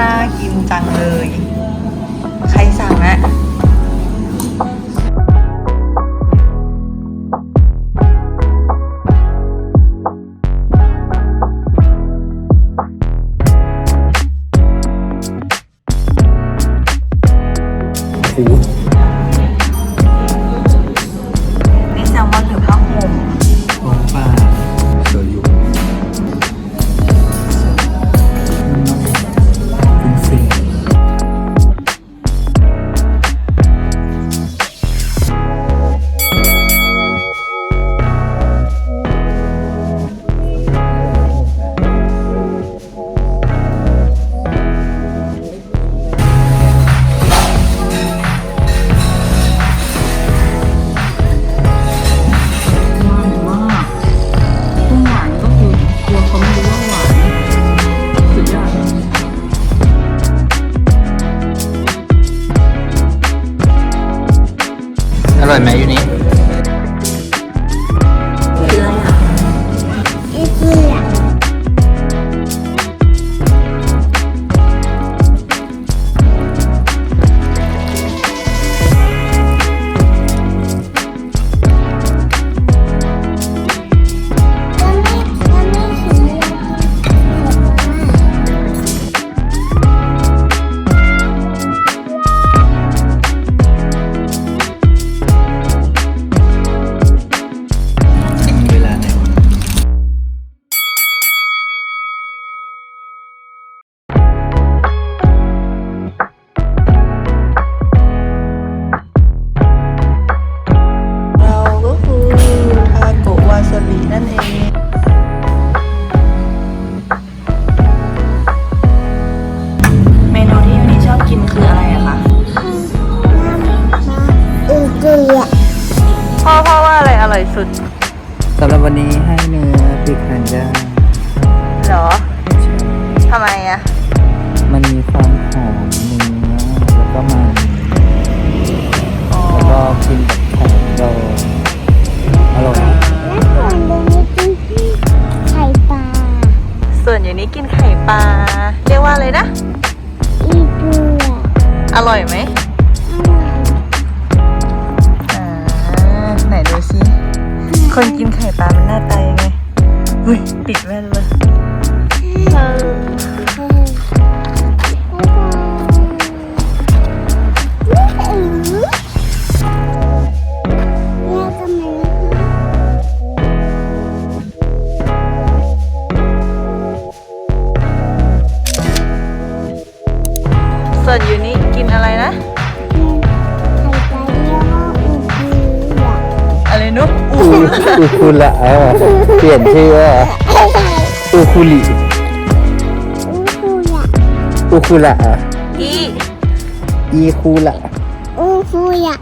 น่ากินจังเลย ใครสั่งอะอู้ อร่อยไหมอยู่นี่ วันนี้ให้เนื้อพริกหั่นย่างเหรอทำไมอะมันมีความหอมเนื้อแล้วก็มันอ๋อแล้วก็กินกับไข่ดองอร่อยส่วนอยู่นี้กินไข่ปลาเรียกว่าอะไรนะอร่อยไหม คนกินไข่ปลามันหน้าตายังไงอุ้ย ติดแว่นเลย อูอูอูคุละเออเปลี่ยนชื่อว่าอูคุลิอูคุละอะอีอีคุละอู้ฟูอยาก